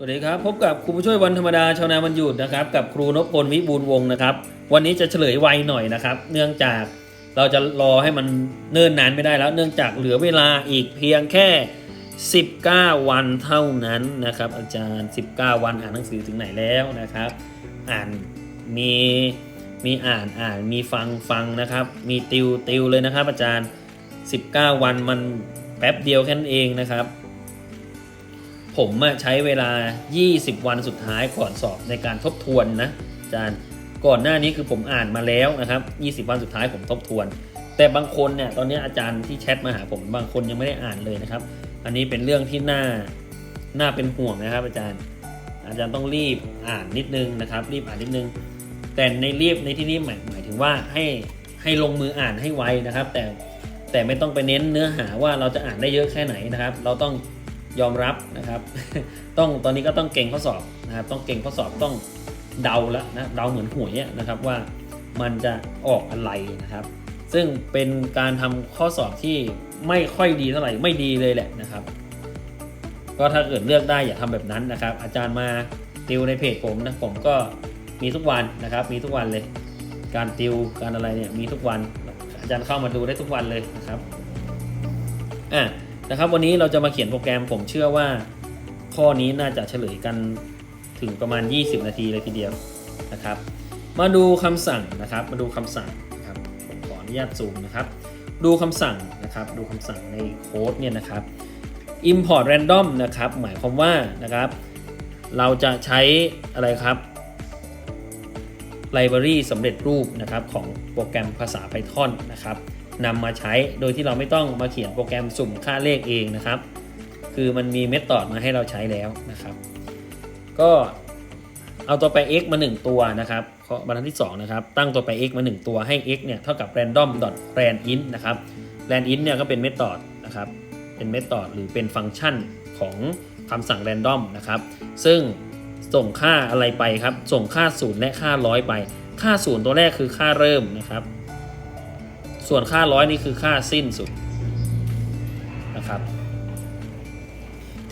สวัสดีครับ พบกับครูผู้ช่วยวันธรรมดาชาวนาวันหยุดนะครับ กับครูนพพลวิบูลวงศ์นะครับ วันนี้จะเฉลยไวหน่อยนะครับ เนื่องจากเราจะรอให้มันเนิ่นนานไม่ได้แล้ว เนื่องจากเหลือเวลาอีกเพียงแค่ 19 วันเท่านั้นนะครับ อาจารย์ 19 วันอ่านหนังสือถึงไหนแล้วนะครับ อ่านมีมีอ่านอ่านมีฟังฟังนะครับ มีติวติวเลยนะครับ อาจารย์ 19 วันมันแป๊บเดียวแค่นั้นเองนะครับ ผมใช้เวลา 20 วันสุดท้ายก่อนสอบในการทบทวนนะอาจารย์ก่อนหน้านี้คือผมอ่านมาแล้วนะครับ 20 วันสุดท้ายผมทบทวน แต่บางคนเนี่ยตอนนี้อาจารย์ที่แชทมาหาผมบางคนยังไม่ได้อ่านเลยนะครับ อันนี้เป็นเรื่องที่น่าน่าเป็นห่วงนะครับ อาจารย์ อาจารย์ต้องรีบอ่านนิดนึงนะครับ รีบอ่านนิดนึง แต่ในรีบในที่นี้หมายหมายถึงว่าให้ให้ลงมืออ่านให้ไวนะครับ แต่แต่ไม่ต้องไปเน้นเนื้อหาว่าเราจะอ่านได้เยอะแค่ไหนนะครับ เราต้อง ยอมรับนะครับ ต้องตอนนี้ก็ต้องเก่งข้อสอบนะครับ ต้องเก่งข้อสอบต้องเดาแล้วนะเดาเหมือนหวยเนี่ยนะครับว่ามันจะออกอะไรนะครับ ซึ่งเป็นการทำข้อสอบที่ไม่ค่อยดีเท่าไหร่ไม่ดีเลยแหละนะครับ ก็ถ้าเกิดเลือกได้อย่าทำแบบนั้นนะครับ อาจารย์มาติวในเพจผมนะผมก็มีทุกวันนะครับ มีทุกวันเลย การติวการอะไรเนี่ยมีทุกวัน อาจารย์เข้ามาดูได้ทุกวันเลยนะครับอะ นะครับวันนี้เราจะมาเขียนโปรแกรมผมเชื่อว่า ข้อนี้น่าจะเฉลยกันถึงประมาณ 20 นาทีเลยทีเดียวนะครับ มาดูคำสั่งนะครับ มาดูคำสั่งนะครับผมขออนุญาตซูมนะครับ ดูคำสั่งนะครับ ดูคำสั่งในโค้ดเนี่ยนะครับ import random นะครับ หมายความว่านะครับ เราจะใช้อะไรครับ library สำเร็จรูปนะครับของโปรแกรมภาษา Python นะครับ นำมาใช้โดยที่เราไม่ต้องมาเขียนโปรแกรมสุ่มค่าเลขเองนะครับ คือมันมีเมธอดมาให้เราใช้แล้วนะครับ ก็เอาตัวแปร x มา 1 ตัวนะครับข้อบรรทัดที่ 2 นะครับ ตั้งตัวแปร x มา 1 ตัวให้ x เนี่ยเท่ากับ random randint นะครับ randint เนี่ยก็เป็นเมธอดนะครับ เป็นเมธอดหรือเป็นฟังก์ชันของคำสั่ง random นะครับ ซึ่งส่งค่าอะไรไปครับ ส่งค่า 0 และค่า 100 ไป ค่า 0 ตัวแรกคือค่าเริ่มนะครับ ส่วนค่า100นี่คือค่าสิ้นสุดนะครับ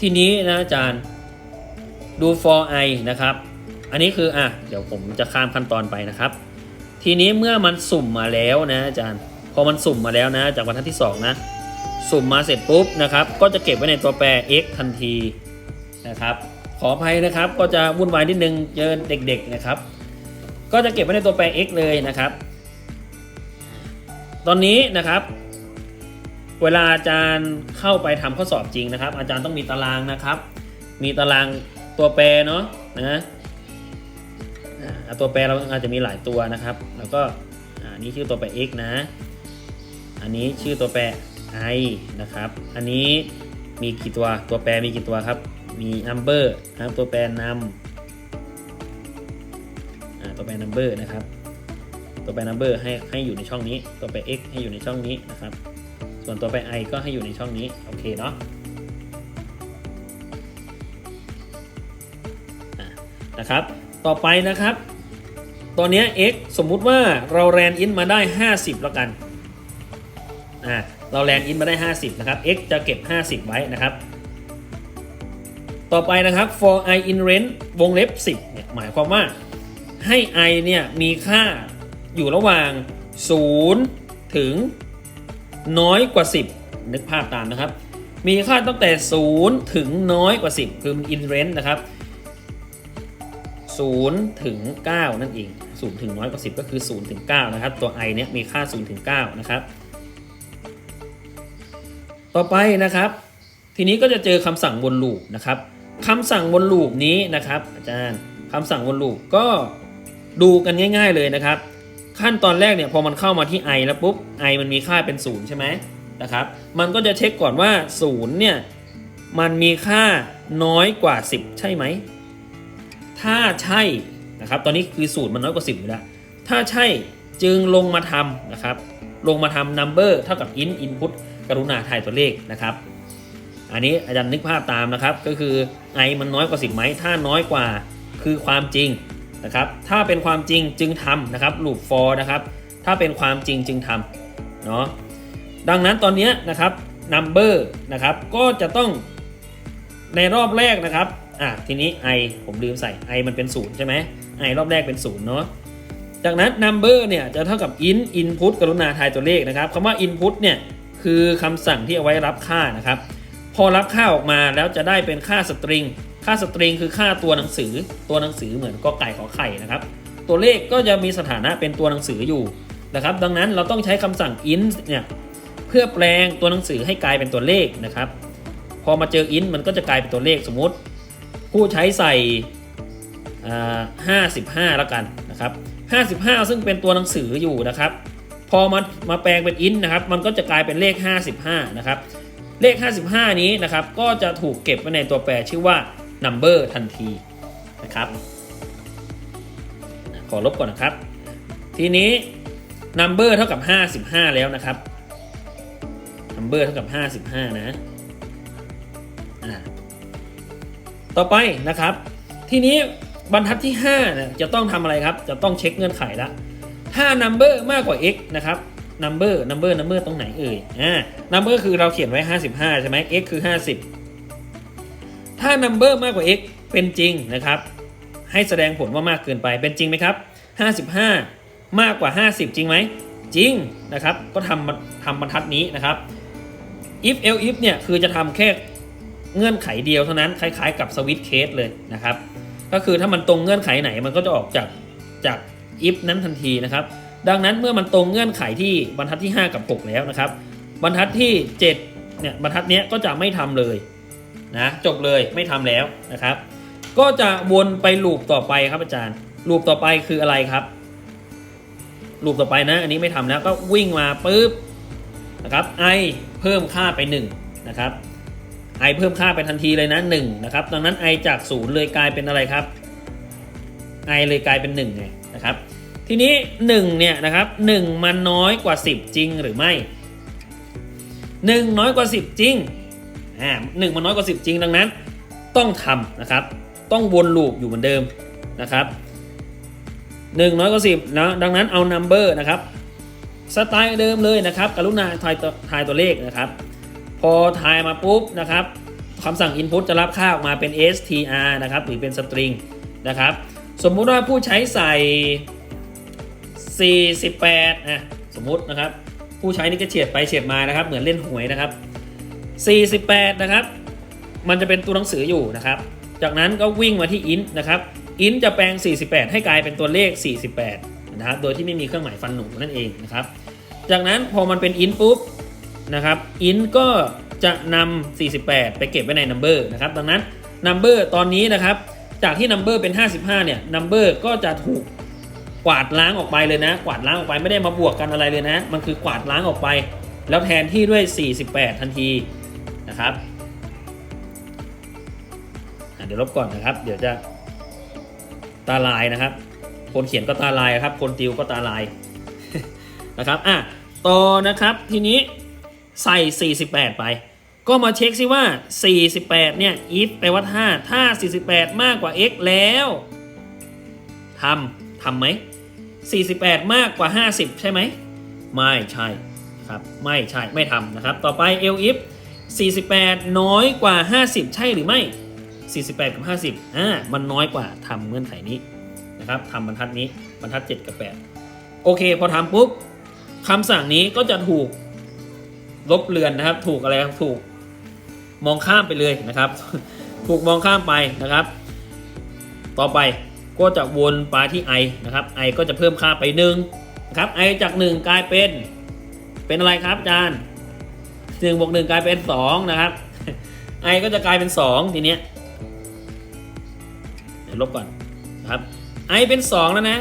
ทีนี้นะอาจารย์ดู for i นะครับ อันนี้คืออะเดี๋ยวผมจะข้ามขั้นตอนไปนะครับ ทีนี้เมื่อมันสุ่มมาแล้วนะอาจารย์ พอมันสุ่มมาแล้วนะ จากบรรทัดที่ 2 นะ สุ่มมาเสร็จปุ๊บนะครับ ก็จะเก็บไว้ในตัวแปร x ทันทีนะครับ ขออภัยนะครับ ก็จะวุ่นวายนิดนึงเจอเด็กๆนะครับ ก็จะเก็บไว้ในตัวแปร x เลยนะครับ ตอนนี้นะครับ เวลาอาจารย์เข้าไปทำข้อสอบจริงนะครับ อาจารย์ต้องมีตารางนะครับ มีตารางตัวแปรเนาะนะตัวแปรเราอาจจะมีหลายตัวนะครับ แล้วก็อันนี้ชื่อตัวแปร x นะ อันนี้ชื่อตัวแปร i นะครับ อันนี้มีกี่ตัว ตัวแปรมีกี่ตัวครับ มี number นะครับ ตัวแปรนำตัวแปร number นะครับ ตัวแปร number ให้ให้อยู่ในช่องนี้ ตัวแปร x ให้อยู่ในช่องนี้นะครับ ส่วนตัวแปร i ก็ให้อยู่ในช่องนี้ โอเคเนาะนะครับ ต่อไปนะครับ ตอนนี้ x สมมุติว่าเราแรนอินมาได้ 50 แล้วกัน อ่า เราแรนอินมาได้ 50 นะครับ x จะเก็บ 50 ไว้นะครับ ต่อไปนะครับ for i in range วงเล็บ 10 เนี่ย หมายความว่าให้ i เนี่ย มีค่า อยู่ระหว่าง 0 ถึงน้อยกว่า 10 นึกภาพตามนะครับ มีค่าตั้งแต่ 0 ถึงน้อยกว่า 10 คือ in range นะครับ 0 ถึง 9 นั่นเอง 0 ถึงน้อยกว่า 10 ก็คือ 0 ถึง 9 นะครับ ตัว i เนี่ยมีค่า 0 ถึง 9 นะครับ ต่อไปนะครับ ทีนี้ก็จะเจอคำสั่งวนลูปนะครับคำสั่งวนลูปนี้นะครับ อาจารย์คำสั่งวนลูปก็ดูกันง่าย ๆเลยนะครับ ขั้นตอนแรกเนี่ยพอมันเข้ามาที่ i แล้วปุ๊บ i มันมีค่าเป็น 0 ใช่ไหมนะครับ มันก็จะเช็คก่อนว่า 0 เนี่ย มันมีค่าน้อยกว่า 10 ใช่ไหม ถ้าใช่นะครับ ตอนนี้คือสูตรมันน้อยกว่า 10 อยู่แล้ว ถ้าใช่จึงลงมาทำนะครับ ลงมาทำ number เท่ากับ int input กรุณาถ่ายตัวเลขนะครับ อันนี้อาจารย์นึกภาพตามนะครับ ก็คือ i มันน้อยกว่า 10ไหม ถ้าน้อยกว่าคือความจริง นะครับถ้าเป็นความจริงจึงทำนะครับ loop for นะครับถ้าเป็นความจริงจึงทำเนาะดังนั้นตอนนี้นะครับ number นะครับก็จะต้องในรอบแรกนะครับอะทีนี้ i ผมลืมใส่ i มันเป็นศูนย์ใช่ไหม i รอบแรกเป็นศูนย์เนาะจากนั้น number เนี่ยจะเท่ากับ int input กรุณาทายตัวเลขนะครับคำว่า input เนี่ยคือคำสั่งที่เอาไว้รับค่านะครับ พอรับค่าออกมาแล้วจะได้เป็นค่าสตริง ค่าสตริงคือค่าตัวหนังสือ ตัวหนังสือเหมือนก็ไก่ขอไข่นะครับ ตัวเลขก็จะมีสถานะเป็นตัวหนังสืออยู่นะครับ ดังนั้นเราต้องใช้คำสั่ง int เนี่ยเพื่อแปลงตัวหนังสือให้กลายเป็นตัวเลขนะครับ พอมาเจอ int มันก็จะกลายเป็นตัวเลขสมมติ ผู้ใช้ใส่อ่า55 แล้วกันนะครับ 55 ซึ่งเป็นตัวหนังสืออยู่นะครับ พอมามาแปลงเป็น int นะครับ มันก็จะกลายเป็นเลข 55 นะครับ เลข 55 นี้นะครับ ก็จะถูกเก็บไว้ในตัวแปรชื่อว่า number ทันทีนะครับขอลบก่อนนะครับ ทีนี้ number เท่ากับ 55 แล้วนะครับ number เท่ากับ 55 นะอ่าต่อไปนะครับ ทีนี้บรรทัดที่5เนี่ยจะต้องทำอะไรครับ จะต้องเช็คเงื่อนไขละถ้า number มากกว่า x นะครับ number number number ตรงไหนเอ่ยอ่า number คือเราเขียนไว้ 55 ใช่ไหม x คือ 50 ถ้า number มากกว่า x เป็นจริงนะครับ ให้แสดงผลว่ามากเกินไปเป็นจริงไหมครับ 55 มากกว่า 50 จริงไหม จริงนะครับ ก็ทำทำบรรทัดนี้นะครับ if else if เนี่ยคือจะทำแค่เงื่อนไขเดียวเท่านั้นคล้ายๆกับสวิตช์เคสเลยนะครับ ก็คือถ้ามันตรงเงื่อนไขไหนมันก็จะออกจากจาก if นั้นทันทีนะครับ ดังนั้นเมื่อมันตรงเงื่อนไขที่บรรทัดที่ 5 กับ 6 แล้วนะครับ บรรทัดที่ 7เนี่ยบรรทัดเนี้ยก็จะไม่ทำเลย นะจบเลยไม่ทำแล้วนะครับ ก็จะวนไปลูปต่อไปครับอาจารย์ลูปต่อไปคืออะไรครับลูปต่อไปนะอันนี้ไม่ทำแล้วก็วิ่งมาปุ๊บนะครับ i เพิ่มค่าไป1นะครับ i เพิ่มค่าไปทันทีเลยนะ1นะครับดังนั้น i จาก0เลยกลายเป็นอะไรครับ i เลยกลายเป็น1ไงนะครับทีนี้1เนี่ยนะครับ1มันน้อยกว่า 10 จริงหรือไม่ 1 น้อยกว่า 10 จริง หนึ่งมันน้อยกว่า10 จริงดังนั้น ต้องทำนะครับ ต้องวนลูปอยู่เหมือนเดิมนะครับหนึ่งน้อยกว่าสิบนะดังนั้นเอา number นะครับสไตล์เดิมเลยนะครับ กรุณาทายตัวทายตัวเลขนะครับ พอทายมาปุ๊บนะครับคำสั่ง input จะรับค่าออกมาเป็น str นะครับหรือเป็น string นะครับ สมมุติว่าผู้ใช้ใส่ 48อะสมมุตินะครับ ผู้ใช้นี่ก็เฉียดไปเฉียดมานะครับ เหมือนเล่นหวยนะครับ 48 นะครับ มันจะเป็นตัวหนังสืออยู่นะครับ จากนั้นก็วิ่งมาที่ int นะครับ int จะแปลง 48 ให้กลายเป็นตัวเลข 48 นะครับ โดยที่ไม่มีเครื่องหมายฟันหนูนั่นเองนะครับ จากนั้นพอมันเป็น int ปุ๊บนะครับ int ก็จะนำ48 ไปเก็บไว้ใน number นะครับ ดังนั้น number ตอนนี้นะครับ จากที่ number เป็น 55 เนี่ย number ก็จะถูกกวาดล้างออกไปเลยนะ กวาดล้างออกไปไม่ได้มาบวกกันอะไรเลยนะ มันคือกวาดล้างออกไป แล้วแทนที่ด้วย 48 ทันที นะครับเดี๋ยวลบก่อนนะครับ เดี๋ยวจะตาลายนะครับ คนเขียนก็ตาลายครับ คนติวก็ตาลายนะครับอะต่อนะครับทีนี้ใส่ 48 ไป ก็มาเช็คซิว่า 48 เนี่ย if แปลว่าถ้าถ้า 48 มากกว่า x แล้วทำทำไหม 48 มากกว่า 50 ใช่ไหม ไม่ใช่ครับ ไม่ใช่ ไม่ทำนะครับ ต่อไป l if 48 น้อยกว่า 50 ใช่หรือไม่ 48 กับ 50อ่ามันน้อยกว่าทำเงื่อนไขนี้นะครับทำบรรทัดนี้บรรทัด 7 กับ 8 โอเค พอทำปุ๊บคำสั่งนี้ก็จะถูกลบเลือนนะครับ ถูกอะไรถูกมองข้ามไปเลยนะครับ ถูกมองข้ามไปนะครับ ต่อไปก็จะวนไปที่ i นะครับ i ก็จะเพิ่มค่าไป1นะครับ i จาก 1 กลายเป็นเป็นอะไรครับอาจารย์ หนึ่งบวกหนึ่งกลายเป็น2นะครับ i ก็จะกลายเป็น2ทีเนี้ยลบก่อนนะครับ i เป็น2แล้วนะ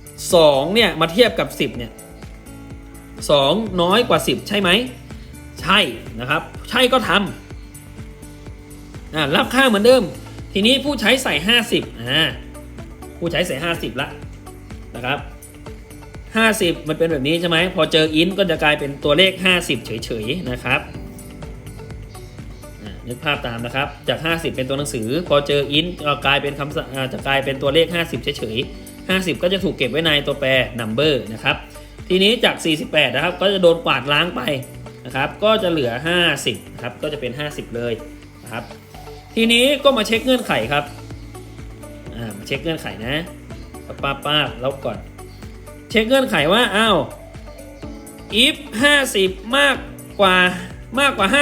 2เนี่ยมาเทียบกับ10เนี่ย2น้อยกว่า10ใช่ไหมใช่นะครับ ใช่ก็ทำอ่ารับค่าเหมือนเดิม ทีนี้ผู้ใช้ใส่50อ่าผู้ใช้ใส่50ละนะครับ 50 มันเป็นแบบนี้ใช่ไหมพอเจอ int ก็จะกลายเป็นตัวเลข 50 เฉยๆนะครับนึกภาพตามนะครับ จาก 50 เป็นตัวหนังสือ พอเจอ int ก็กลายเป็นคำจะกลายเป็นตัวเลข 50 เฉยๆ50 ก็จะถูกเก็บไว้ในตัวแปร number นะครับ ทีนี้จาก 48 นะครับ ก็จะโดนกวาดล้างไปนะครับ ก็จะเหลือ 50ครับ ก็จะเป็น 50 เลยนะครับ ทีนี้ก็มาเช็คเงื่อนไขครับ อ่า มาเช็คเงื่อนไขนะป้าป้าป้าลบก่อน เช็คเงื่อนไขว่าอ้าว if 50 มากกว่ามากกว่า 50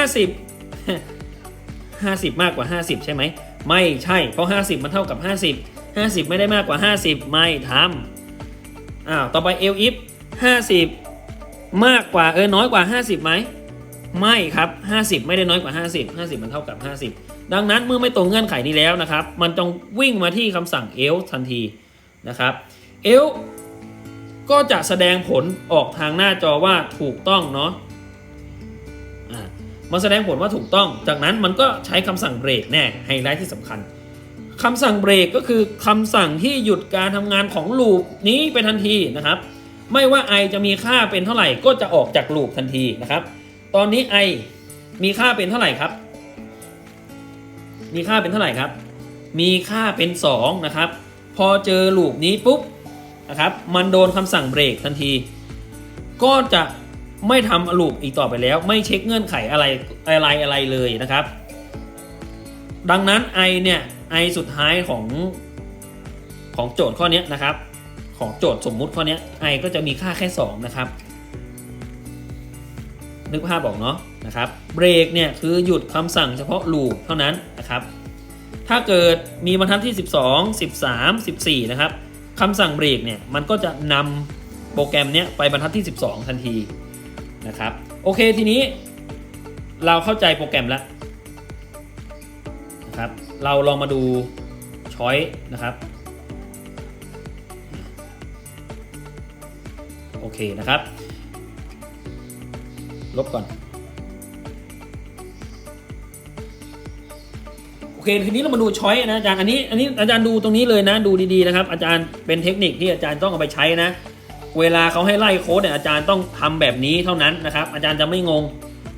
50 มากกว่า 50 ใช่ไหม ไม่ใช่เพราะ 50 มันเท่ากับ 50 50 ไม่ได้มากกว่า 50 ไม่ทำอ้าวต่อไป l if 50 มากกว่าเออน้อยกว่า 50ไหมไม่ครับ 50 ไม่ได้น้อยกว่า 50 50 มันเท่ากับ 50 ดังนั้นเมื่อไม่ตรงเงื่อนไขนี้แล้วนะครับ มันต้องวิ่งมาที่คำสั่ง else ทันทีนะครับ else ก็จะแสดงผลออกทางหน้าจอว่าถูกต้องเนาะอ่ามันแสดงผลว่าถูกต้อง จากนั้นมันก็ใช้คำสั่งเบรกแน่ไฮไลท์ที่สำคัญคำสั่งเบรกก็คือคำสั่งที่หยุดการทำงานของลูปนี้ไปทันทีนะครับ ไม่ว่า i จะมีค่าเป็นเท่าไหร่ก็จะออกจากลูปทันทีนะครับ ตอนนี้ i มีค่าเป็นเท่าไหร่ครับ มีค่าเป็นเท่าไหร่ครับ มีค่าเป็น 2 นะครับ พอเจอลูปนี้ปุ๊บ นะครับมันโดนคำสั่งเบรกทันที ก็จะไม่ทำลูปอีกต่อไปแล้ว ไม่เช็คเงื่อนไขอะไรอะไรอะไรเลยนะครับ ดังนั้น i เนี่ย i สุดท้ายของของโจทย์ข้อนี้นะครับ ของโจทย์สมมุติข้อนี้ i ก็จะมีค่าแค่ 2 นะครับ นึกภาพบอกเนาะนะครับเบรกเนี่ยคือหยุดคำสั่งเฉพาะลูปเท่านั้นนะครับ ถ้าเกิดมีบรรทัดที่ 12 13 14 นะครับ คำสั่งเบรกเนี่ยมันก็จะนำโปรแกรมเนี้ยไปบรรทัดที่ 12 ทันทีนะครับโอเคทีนี้เราเข้าใจโปรแกรมแล้วนะครับเราลองมาดูช้อยนะครับโอเคนะครับ ลบก่อน อเคทีนี้เรามาดูช้อยนะอาจารย์อันนี้อันนี้อาจารย์ดูตรงนี้เลยนะ ดูดีๆนะครับ อาจารย์เป็นเทคนิคที่อาจารย์ต้องเอาไปใช้นะ เวลาเขาให้ไล่โค้ดเนี่ยอาจารย์ต้องทำแบบนี้เท่านั้นนะครับ อาจารย์จะไม่งง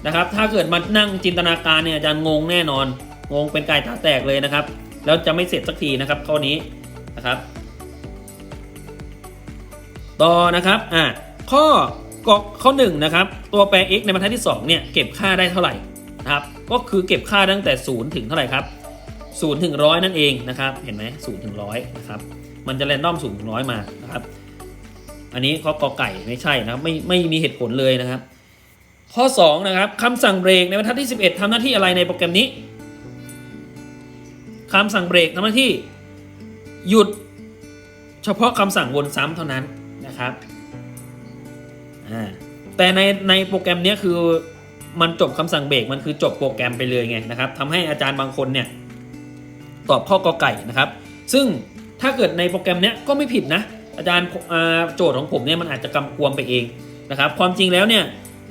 นะครับ ถ้าเกิดมานั่งจินตนาการเนี่ยอาจารย์งงแน่นอน งงเป็นไก่ตาแตกเลยนะครับ แล้วจะไม่เสร็จสักทีนะครับข้อนี้นะครับ ต่อนะครับอ่าข้อกข้อหนึ่งนะครับตัวแปร x ในบรรทัดที่2เนี่ยเก็บค่าได้เท่าไหร่นะครับก็คือเก็บค่าตั้งแต่ 0 ถึงเท่าไหร่ครับ 0ถึงร้อยนั่นเองนะครับเห็นไหม0ถึงร้อยนะครับมันจะแรนดอม0ถึงร้อยมานะครับอันนี้ข้อกอไก่ไม่ใช่นะครับไม่ไม่มีเหตุผลเลยนะครับ ข้อ2นะครับคำสั่งเบรกในบรรทัดที่ 11ทำหน้าที่อะไรในโปรแกรมนี้คำสั่งเบรกทำหน้าที่ หยุดเฉพาะคำสั่งวนซ้ำเท่านั้นนะครับแต่ในในโปรแกรมนี้คือมันจบคำสั่งเบรกมันคือจบโปรแกรมไปเลยไงนะครับทำให้อาจารย์บางคนเนี่ย ตอบข้อกอไก่นะครับ ซึ่งถ้าเกิดในโปรแกรมเนี้ยก็ไม่ผิดนะ อาจารย์โจทย์ของผมเนี่ยมันอาจจะกำกวมไปเองนะครับ ความจริงแล้วเนี่ย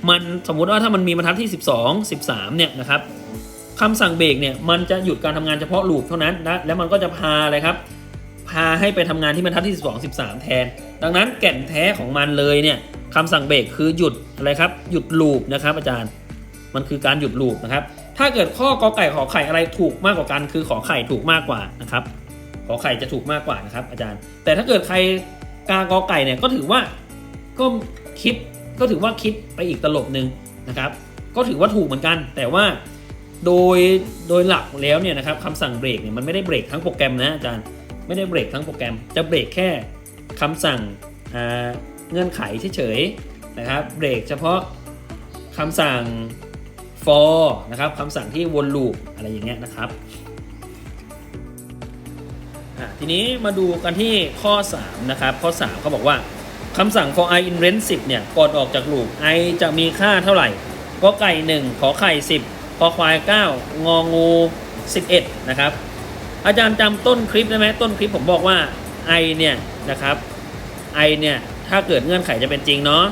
มันสมมุติว่าถ้ามันมีบรรทัดที่ 12 13เนี่ยนะครับคำสั่งเบรกเนี่ยมันจะหยุดการทำงานเฉพาะลูปเท่านั้นนะแล้วมันก็จะพาอะไรครับ พาให้ไปทำงานที่บรรทัดที่ 12 13 แทน ดังนั้นแก่นแท้ของมันเลยเนี่ยคำสั่งเบรกคือหยุดอะไรครับหยุดลูปนะครับอาจารย์ มันคือการหยุดลูปนะครับ ถ้าเกิดข้อกอไก่ขอไข่อะไรถูกมากกว่ากัน คือขอไข่ถูกมากกว่านะครับขอไข่จะถูกมากกว่านะครับ อาจารย์ แต่ถ้าเกิดใครกากอไก่เนี่ยก็ถือว่าก็คิดก็ถือว่าคิดไปอีกตลบหนึ่งนะครับ ก็ถือว่าถูกเหมือนกัน แต่ว่าโดยโดยหลักแล้วเนี่ยนะครับคำสั่งเบรกเนี่ยมันไม่ได้เบรกทั้งโปรแกรมนะอาจารย์ไม่ได้เบรกทั้งโปรแกรม จะเบรกแค่คำสั่งเงื่อนไขเฉยๆนะครับ เบรกเฉพาะคำสั่ง for นะครับคำสั่งที่วนลูปอะไรอย่างเงี้ยนะครับทีนี้มาดูกันที่ข้อ 3 นะครับ ข้อ 3 เขาบอกว่าคำสั่ง for i in range 10 เนี่ยก่อนออกจากลูป i จะมีค่าเท่าไหร่ก็ไก่ 1 ขอไข่ 10คอควาย 9 งองู 11 นะครับ อาจารย์จำต้นคลิปได้ไหมต้นคลิปผมบอกว่า i เนี่ยนะครับ i เนี่ยถ้าเกิดเงื่อนไขจะเป็นจริงเนาะ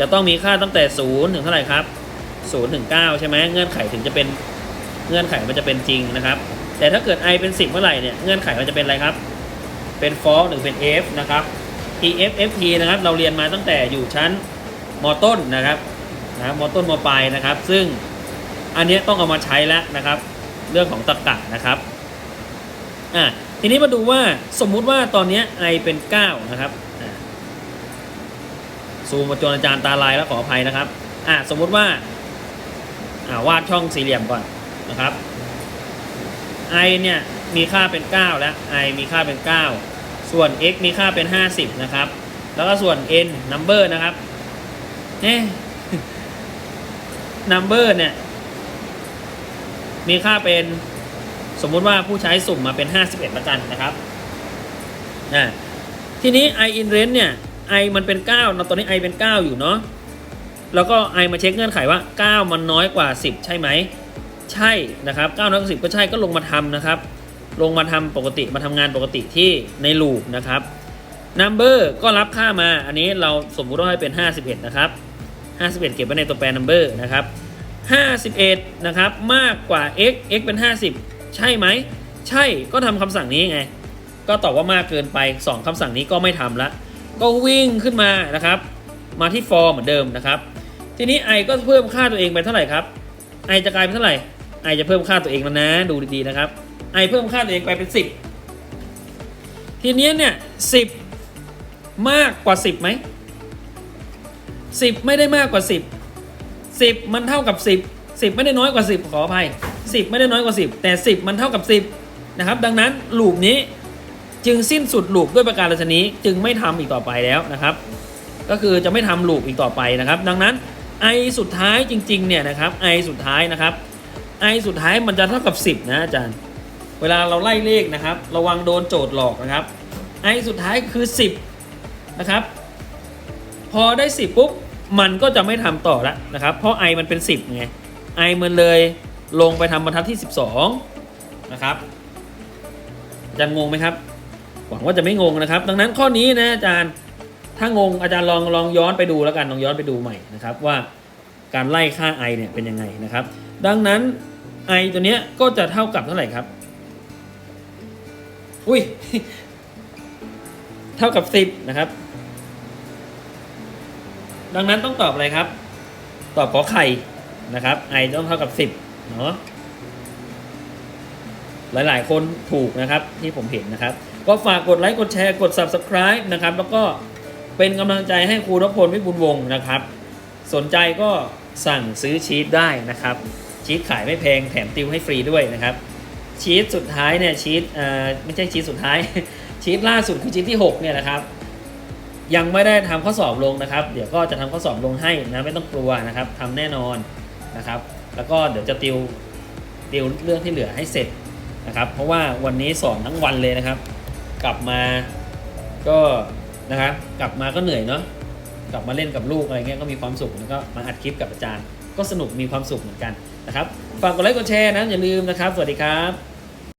จะต้องมีค่าตั้งแต่ 0 ถึงเท่าไหร่ครับ 0ถึง9ใช่ไหมเงื่อนไขถึงจะเป็นเงื่อนไขมันจะเป็นจริงนะครับ แต่ถ้าเกิด i เป็น 10 เมื่อไหร่เนี่ยเงื่อนไขมันจะเป็นอะไรครับ เป็น for หรือเป็น f นะครับ t f f t นะครับเราเรียนมาตั้งแต่อยู่ชั้นมต้นนะครับนะมต้นมปลายนะครับ ซึ่งอันนี้ต้องเอามาใช้แล้วนะครับ เรื่องของตรรกะนะครับอะทีนี้มาดูว่าสมมุติว่าตอนนี้ i เป็น 9 นะครับซูมมาจนอาจารย์ตาลายแล้วขออภัยนะครับอะสมมุติว่าาวาดช่องสี่เหลี่ยมก่อนนะครับ i เนี่ยมีค่าเป็น 9 แล้ว i มีค่าเป็น 9 ส่วน x มีค่าเป็น 50 นะครับ แล้วก็ส่วน n number นะครับเอ๊ะ number เนี่ย มีค่าเป็นสมมุติว่าผู้ใช้สุ่มมาเป็น 51ละกันนะครับนะทีนี้ i in range เนี่ย i มันเป็น9เนอะตอนนี้ i เป็น 9 อยู่เนาะ แล้วก็ i มาเช็คเงื่อนไขว่า 9 มันน้อยกว่า 10 ใช่ไหม ใช่นะครับ9น้อยกว่า10 ก็ใช่ก็ลงมาทำนะครับ ลงมาทำปกติมาทำงานปกติที่ในลูปนะครับ number ก็รับค่ามาอันนี้เราสมมุติว่าให้เป็น 51 นะครับ 51 เก็บไว้ในตัวแปร number นะครับ 51 นะครับมากกว่า x x เป็น 50 ใช่ไหม ใช่ก็ทำคำสั่งนี้ไง ก็ตอบว่ามากเกินไป 2คำสั่งนี้ก็ไม่ทำละ ก็วิ่งขึ้นมานะครับ มาที่ for เหมือนเดิมนะครับ ทีนี้ i ก็เพิ่มค่าตัวเองไปเท่าไหร่ครับ i จะกลายเป็นเท่าไหร่ i จะเพิ่มค่าตัวเองแล้วนะ ดูดีๆนะครับ i เพิ่มค่าตัวเองไปเป็น 10 ทีนี้เนี่ย10มากกว่า 10ไหม10ไม่ได้มากกว่า 10 10 มันเท่ากับ 10 10 ไม่ได้น้อยกว่า 10 ขออภัย 10 ไม่ได้น้อยกว่า 10 แต่ 10 มันเท่ากับ 10 นะครับ ดังนั้นลูปนี้จึงสิ้นสุดลูปด้วยประการชนี้จึงไม่ทำอีกต่อไปแล้วนะครับ ก็คือจะไม่ทำลูปอีกต่อไปนะครับ ดังนั้น i สุดท้ายจริงๆเนี่ยนะครับ i สุดท้ายนะครับ i สุดท้ายมันจะเท่ากับ 10 นะอาจารย์ เวลาเราไล่เลขนะครับ ระวังโดนโจทย์หลอกนะครับ i สุดท้ายคือ 10 นะครับ พอได้ 10 ปุ๊บ มันก็จะไม่ทำต่อละนะครับ เพราะ i มันเป็น 10ไง i มันเลยลงไปทำบรรทัดที่ 12 นะครับอาจารย์งงไหมครับ หวังว่าจะไม่งงนะครับ ดังนั้นข้อนี้นะอาจารย์ ถ้างงอาจารย์ลองลองย้อนไปดูแล้วกันลองย้อนไปดูใหม่นะครับว่าการไล่ค่า i เนี่ยเป็นยังไงนะครับ ดังนั้น i ตัวเนี้ยก็จะเท่ากับเท่าไหร่ครับ อุ้ย เท่ากับ 10 นะครับ ดังนั้นต้องตอบอะไรครับ ตอบขอไข่นะครับ i ต้องเท่ากับ 10 เนาะหลายๆ คนถูกนะครับที่ผมเห็นนะครับ ก็ฝากกดไลค์กดแชร์กด subscribe นะครับ แล้วก็ เป็นกำลังใจให้ครูรพลวิบุญวงศ์นะครับ สนใจก็สั่งซื้อชีตได้นะครับ ชีตขายไม่แพงแถมติวให้ฟรีด้วยนะครับ ชีตสุดท้ายเนี่ยชีตเอ่อไม่ใช่ชีตสุดท้าย ชีตล่าสุดคือชีตที่6เนี่ยนะครับยังไม่ได้ทำข้อสอบลงนะครับ เดี๋ยวก็จะทำข้อสอบลงให้นะไม่ต้องกลัวนะครับทำแน่นอนนะครับ แล้วก็เดี๋ยวจะติวติวเรื่องที่เหลือให้เสร็จนะครับ เพราะว่าวันนี้สอนทั้งวันเลยนะครับ กลับมาก็ นะครับกลับมาก็เหนื่อยเนาะกลับมาเล่นกับลูกอะไรเงี้ยก็มีความสุขแล้วก็มาอัดคลิปกับอาจารย์ ก็สนุกมีความสุขเหมือนกันนะครับฝากกดไลค์กดแชร์นะอย่าลืมนะครับ สวัสดีครับ